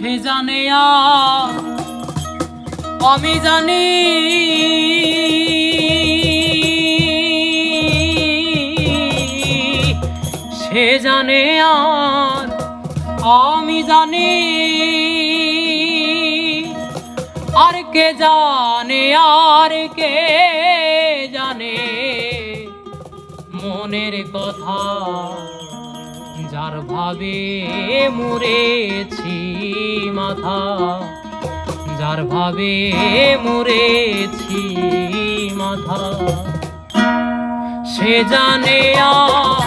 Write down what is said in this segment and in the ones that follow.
সে জানে আমি জানি। সে জানে আর আমি জানি। আর কে জানে, আর কে জানে। মনের কথা যার ভাবে মুরেছি মাথা যার ভাবে মুরেছি মাথা সে জানে আ-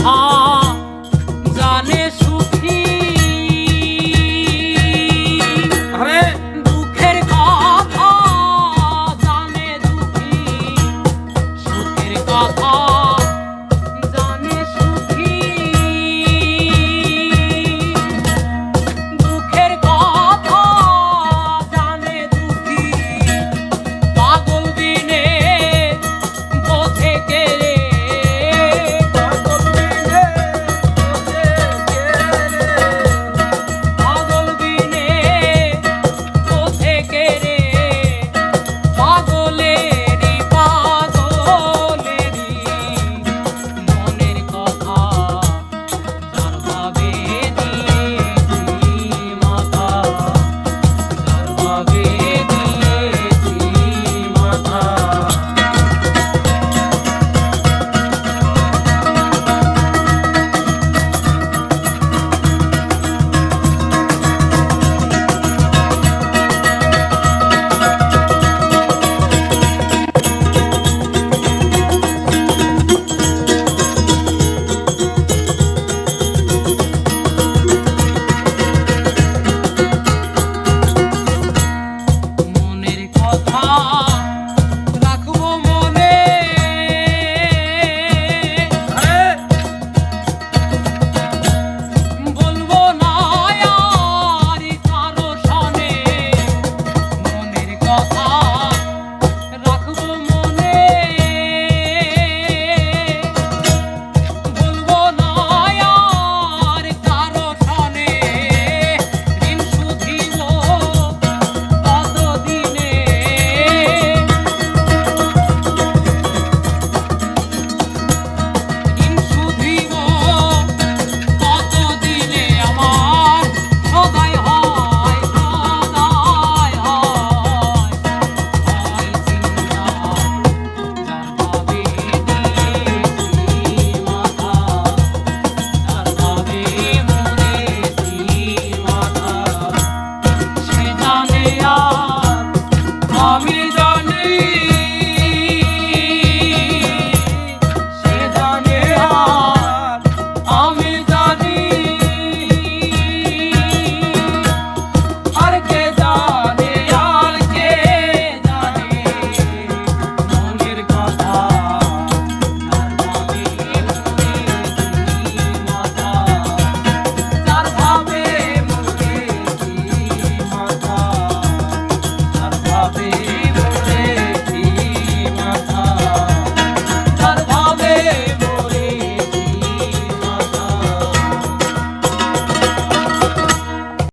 啊